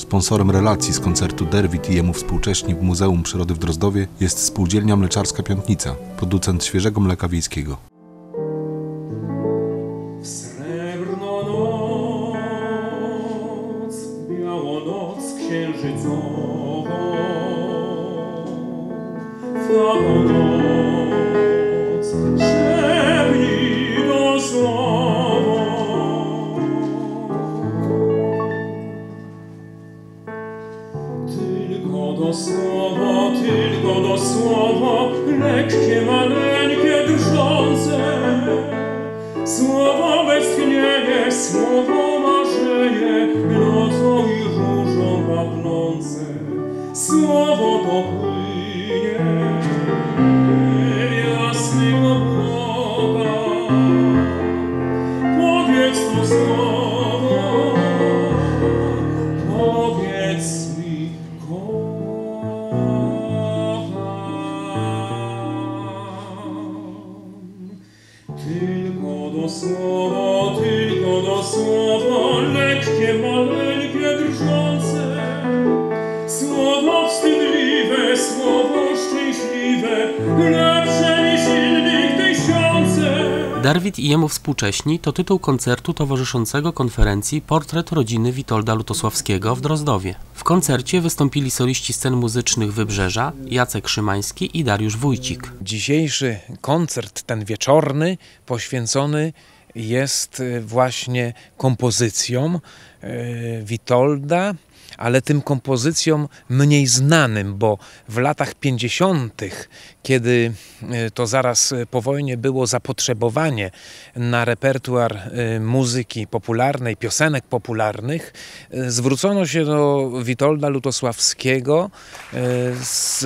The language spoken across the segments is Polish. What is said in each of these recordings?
Sponsorem relacji z koncertu Derwit i jemu współcześni w Muzeum Przyrody w Drozdowie jest spółdzielnia mleczarska Piątnica, producent świeżego mleka wiejskiego. Księżycową, fałą słowo marzenie, nocą i różą pachnące. Słowo to lekkie, maleńkie, drżące. Słowo wstydliwe, słowo szczęśliwe, lepsze niż innych tysiące. Darwit i jemu współcześni to tytuł koncertu towarzyszącego konferencji Portret rodziny Witolda Lutosławskiego w Drozdowie. W koncercie wystąpili soliści scen muzycznych Wybrzeża Jacek Szymański i Dariusz Wójcik. Dzisiejszy koncert, ten wieczorny, poświęcony jest y, właśnie kompozycjom Witolda, ale tym kompozycjom mniej znanym, bo w latach 50., kiedy y, to zaraz y, po wojnie było zapotrzebowanie na repertuar muzyki popularnej, piosenek popularnych, zwrócono się do Witolda Lutosławskiego z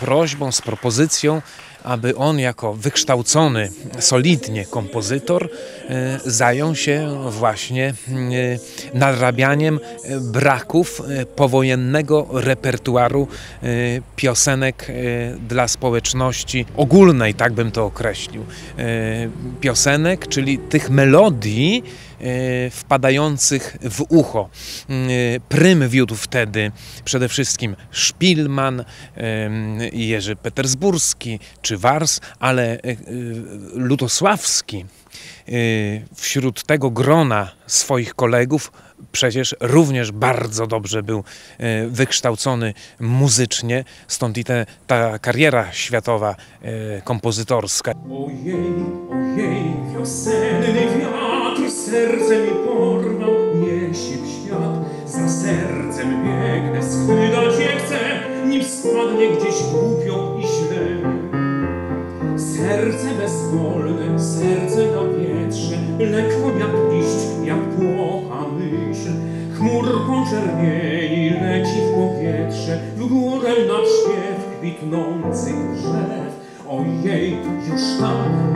prośbą, z propozycją, aby on jako wykształcony solidnie kompozytor e, zajął się właśnie e, nadrabianiem e, braków powojennego repertuaru piosenek dla społeczności ogólnej, tak bym to określił. Piosenek, czyli tych melodii, wpadających w ucho. Mm, e, Prym wiódł wtedy przede wszystkim Szpilman, em, Jerzy Petersburski czy Wars, ale e, e, Lutosławski e, wśród tego grona swoich kolegów przecież również bardzo dobrze był e, wykształcony muzycznie, stąd i te, ta kariera światowa e, kompozytorska. Ojej, ojej, wiosenny wiatr serce mi porwał, niesie w świat, za sercem biegnę, schwytać je chcę, nim spadnie gdzieś głupio i źle. Serce bezwolne, serce na wietrze, lekko jak liść, jak płocha myśl. Chmurką czerwieni leci w powietrze, w górę nad śpiew kwitnących drzew. Ojej, już tam,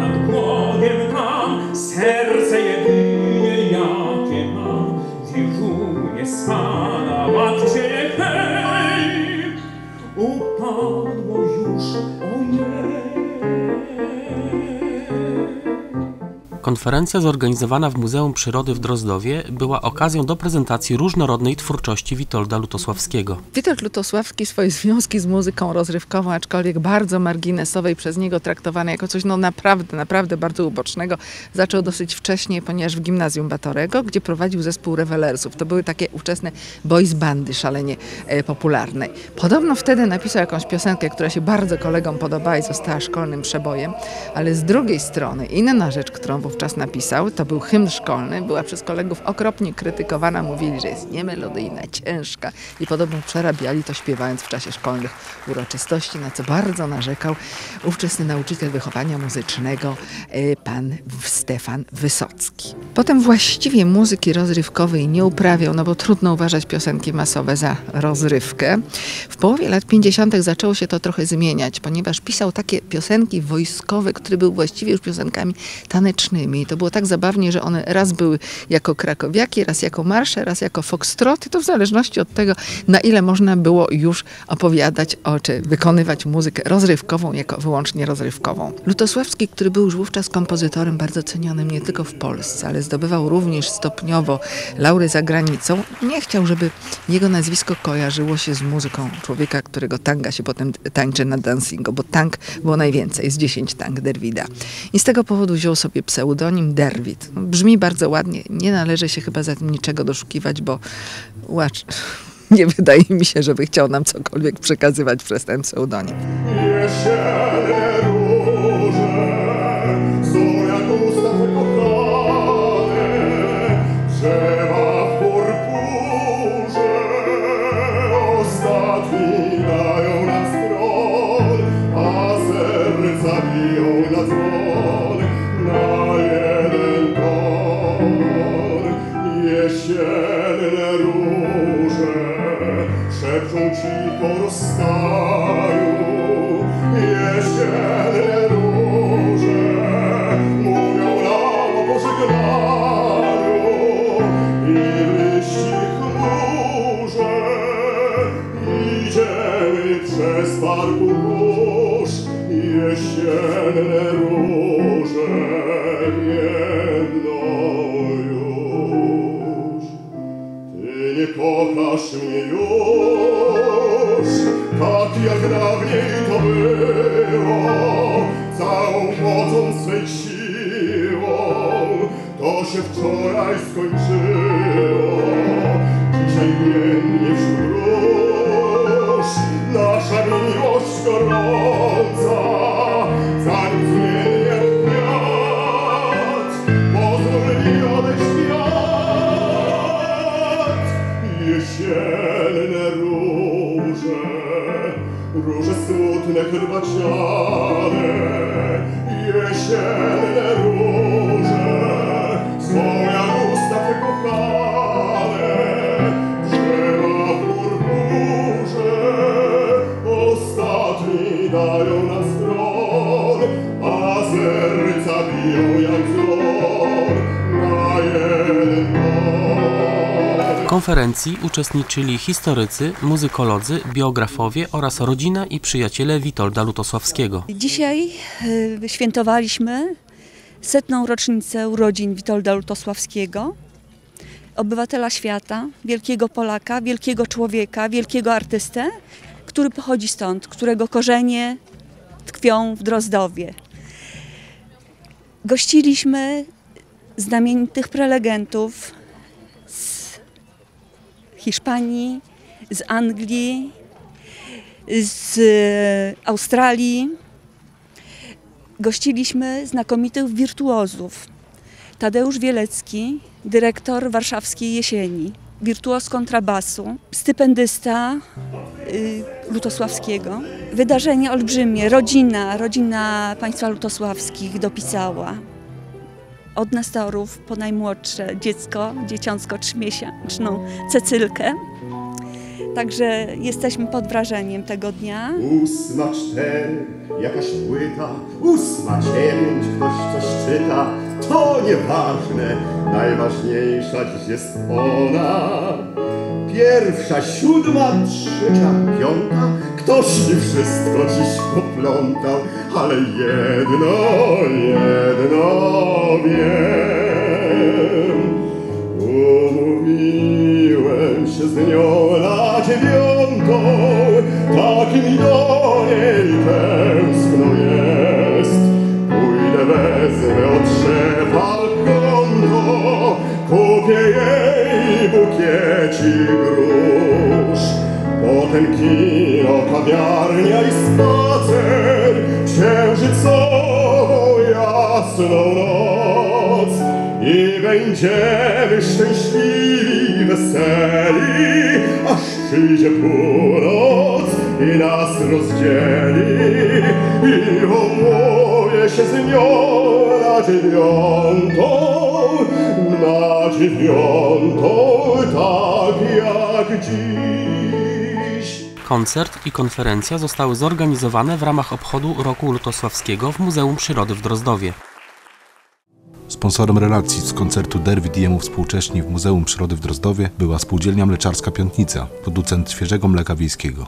Konferencja zorganizowana w Muzeum Przyrody w Drozdowie była okazją do prezentacji różnorodnej twórczości Witolda Lutosławskiego. Witold Lutosławski swoje związki z muzyką rozrywkową, aczkolwiek bardzo marginesowej, przez niego traktowane jako coś no naprawdę, naprawdę bardzo ubocznego, zaczął dosyć wcześnie, ponieważ w gimnazjum Batorego, gdzie prowadził zespół rewelersów. To były takie ówczesne boys bandy szalenie e, popularne. Podobno wtedy napisał jakąś piosenkę, która się bardzo kolegom podobała i została szkolnym przebojem, ale z drugiej strony inna rzecz, którą wówczas napisał, to był hymn szkolny, była przez kolegów okropnie krytykowana, mówili, że jest niemelodyjna, ciężka i podobno przerabiali to śpiewając w czasie szkolnych uroczystości, na co bardzo narzekał ówczesny nauczyciel wychowania muzycznego, e, pan Stefan Wysocki. Potem właściwie muzyki rozrywkowej nie uprawiał, no bo trudno uważać piosenki masowe za rozrywkę. W połowie lat 50. zaczęło się to trochę zmieniać, ponieważ pisał takie piosenki wojskowe, które były właściwie już piosenkami tanecznymi. Innymi. I to było tak zabawnie, że one raz były jako krakowiaki, raz jako marsze, raz jako foxtroty. To w zależności od tego, na ile można było już opowiadać o, czy wykonywać muzykę rozrywkową jako wyłącznie rozrywkową. Lutosławski, który był już wówczas kompozytorem bardzo cenionym nie tylko w Polsce, ale zdobywał również stopniowo laury za granicą, nie chciał, żeby jego nazwisko kojarzyło się z muzyką człowieka, którego tanga się potem tańczy na dancingu, bo tang było najwięcej, z 10 tang Derwida. I z tego powodu wziął sobie pseudonim Derwid. No, brzmi bardzo ładnie, nie należy się chyba za tym niczego doszukiwać, bo łacz... Nie wydaje mi się, żeby chciał nam cokolwiek przekazywać przez ten pseudonim. Kochasz mnie już, tak jak dawniej to było, całą mocą swej siłą, to się wczoraj skończyło. Dzisiaj miennie wśród róż, nasza miłość gorąca, Jesienne róże, róże smutne, herbaciane. Jesienne róże, jak usta kochane. Konferencji uczestniczyli historycy, muzykolodzy, biografowie oraz rodzina i przyjaciele Witolda Lutosławskiego. Dzisiaj e, świętowaliśmy setną rocznicę urodzin Witolda Lutosławskiego, obywatela świata, wielkiego Polaka, wielkiego człowieka, wielkiego artystę, który pochodzi stąd, którego korzenie tkwią w Drozdowie. Gościliśmy znamienitych prelegentów Hiszpanii, z Anglii, z Australii. Gościliśmy znakomitych wirtuozów. Tadeusz Wielecki, dyrektor warszawskiej jesieni, wirtuoz kontrabasu, stypendysta y, Lutosławskiego. Wydarzenie olbrzymie, rodzina, rodzina państwa Lutosławskich dopisała. Od Nestorów po najmłodsze dziecko, dzieciątko trzymiesięczną Cecylkę. Także jesteśmy pod wrażeniem tego dnia. Ósma cztery, jakaś płyta, ósma dziewięć, ktoś coś czyta. To nieważne, najważniejsza dziś jest ona. Pierwsza, siódma, trzecia, piąta, ktoś mi wszystko dziś poplątał, ale jedno, jedno wiem. Umówiłem się z nią na dziewiątą, tak mi do niej tęskno jest. Pójdę, wezmę od szefa konto, kupię jej bukiecik. Potem kino, kawiarnia i spacer, księżycową jasną noc. I będziemy szczęśliwi, weseli, aż przyjdzie północ i nas rozdzieli. I umówię się z nią na dziewiątą, na dziewiątą, tak jak dziś. Koncert i konferencja zostały zorganizowane w ramach obchodu Roku Lutosławskiego w Muzeum Przyrody w Drozdowie. Sponsorem relacji z koncertu Derwit i jemu współcześni w Muzeum Przyrody w Drozdowie była Spółdzielnia Mleczarska Piątnica, producent świeżego mleka wiejskiego.